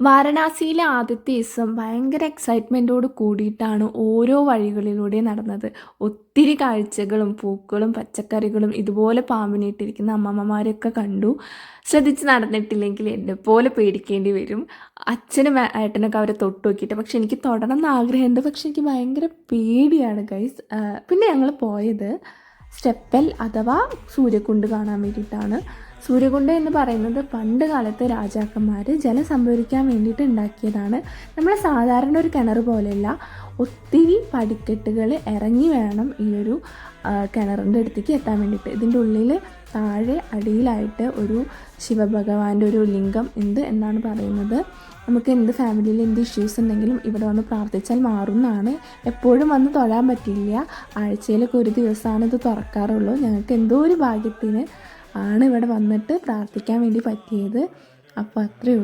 വാരണാസിയിലെ ആദ്യത്തെ ദിവസം ഭയങ്കര എക്സൈറ്റ്മെന്റോട് കൂടിയിട്ടാണ് ഓരോ വഴികളിലൂടെ നടന്നത്. ഒത്തിരി കാഴ്ചകളും പൂക്കളും പച്ചക്കറികളും ഇതുപോലെ പാമ്പിനിട്ടിരിക്കുന്ന അമ്മമ്മമാരെയൊക്കെ കണ്ടു. ശ്രദ്ധിച്ച് നടന്നിട്ടില്ലെങ്കിൽ എന്നെ പോലെ പേടിക്കേണ്ടി വരും. അച്ഛനും ഏട്ടനൊക്കെ അവരെ തൊട്ട് നോക്കിയിട്ട്. പക്ഷെ എനിക്ക് തൊടണം എന്ന് ആഗ്രഹമുണ്ട്. പക്ഷെ എനിക്ക് ഭയങ്കര പേടിയാണ് ഗൈസ് പിന്നെ ഞങ്ങൾ പോയത് സ്റ്റെപ്പൽ അഥവാ സൂര്യകുണ്ട് കാണാൻ വേണ്ടിയിട്ടാണ്. സൂര്യകുണ്ട് എന്ന് പറയുന്നത് പണ്ട് കാലത്ത് രാജാക്കന്മാർ ജലം സംഭരിക്കാൻ വേണ്ടിയിട്ട് ഉണ്ടാക്കിയതാണ്. നമ്മൾ സാധാരണ ഒരു കിണർ പോലെയല്ല. ഒത്തിരി പടിക്കെട്ടുകൾ ഇറങ്ങി വേണം ഈ ഒരു കിണറിന്റെ അടുത്തേക്ക് എത്താൻ വേണ്ടിയിട്ട്. ഇതിന്റെ ഉള്ളിൽ താഴെ അടിയിലായിട്ട് ഒരു ശിവഭഗവാന്റെ ഒരു ലിംഗം ഉണ്ട് എന്നാണ് പറയുന്നത്. നമുക്ക് എന്ത് ഫാമിലിയിൽ എന്ത് ഇഷ്യൂസ് ഉണ്ടെങ്കിലും ഇവിടെ വന്ന് പ്രാർത്ഥിച്ചാൽ മാറുന്നതാണ്. എപ്പോഴും വന്ന് തൊഴാൻ പറ്റില്ല. ആഴ്ചയിലൊക്കെ ഒരു ദിവസമാണ് ഇത് തുറക്കാറുള്ളൂ. ഞങ്ങൾക്ക് എന്തോ ഒരു ഭാഗ്യത്തിന് ആണ് ഇവിടെ വന്നിട്ട് പ്രാർത്ഥിക്കാൻ വേണ്ടി പറ്റിയത്. അപ്പോൾ അത്രയേ